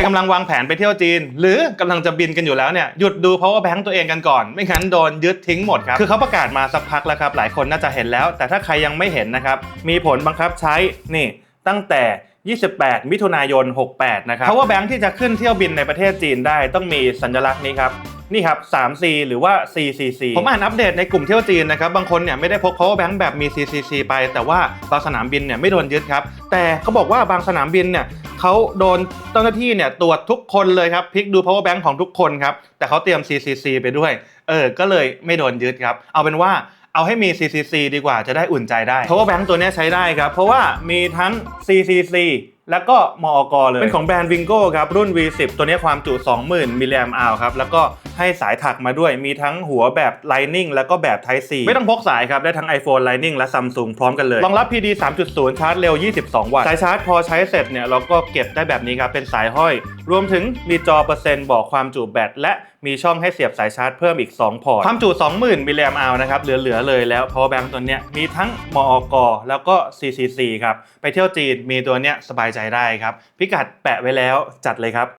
รกำลังวางแผนไปเที่ยวจีน หรือกำลังจะบินกันอยู่แล้วเนี่ยหยุดดู power bank ตัวเองกันก่อน ไม่งั้นโดนยึดทิ้งหมดครับ คือเขาประกาศมาสักพักแล้วครับ หลายคนน่าจะเห็นแล้ว แต่ถ้าใครยังไม่เห็นนะครับ มีผลบังคับใช้นี่ตั้งแต่ 28 มิถุนายน 68 นะครับ power bank ที่จะขึ้นเที่ยวบินในประเทศจีนได้ต้องมีสัญลักษณ์นี้ครับ นี่ครับ 3C หรือว่า CCC ผมอ่านอัปเดตในกลุ่มเที่ยวจีนนะครับบางคนเนี่ยไม่ได้พก power bank แบบมี CCC ไป แต่ว่าบางสนามบินเนี่ยไม่โดนยึดครับ แต่เขาบอกว่าบางสนามบินเนี่ยเขาโดนเจ้าหน้าที่เนี่ยตรวจทุกคนเลยครับพลิกดู power bank ของทุกคนครับ แต่เขาเตรียม CCC ไปด้วย เออ ก็เลยไม่โดนยึดครับ เอาเป็นว่าเอาให้มี CCC ดีกว่าจะได้อุ่นใจได้ power bank ตัวนี้ใช้ได้ครับ เพราะว่ามีทั้ง CCC แล้วก็มอกเลย เป็นของแบรนด์ Wingo ครับ รุ่น V10 ตัวนี้ความจุ 20,000มิลลิแอมป์ครับ แล้วก็ให้สายถักมาด้วยมีทั้งหัวแบบ Lightning แล้วก็แบบ Type C ไม่ต้องพกสายครับ ได้ทั้ง iPhone Lightning และ Samsung พร้อมกันเลยรองรับ PD 3.0 ชาร์จเร็ว 22 วัตต์สายชาร์จพอใช้เสร็จเนี่ยเราก็เก็บได้แบบนี้ครับ เป็นสายห้อย รวมถึงมีจอเปอร์เซ็นต์บอกความจุแบตและมีช่องให้เสียบสายชาร์จเพิ่มอีก 2 พอร์ต ความจุ 20,000 มิลลิแอมป์นะครับ เหลือ ๆ เลยแล้ว power bank ตัวเนี้ยมีทั้งมอกแล้วก็ CCC ครับไปเที่ยวจีนมีตัวเนี้ยสบายใจได้ครับ พิกัดแปะไว้แล้วจัดเลยครับ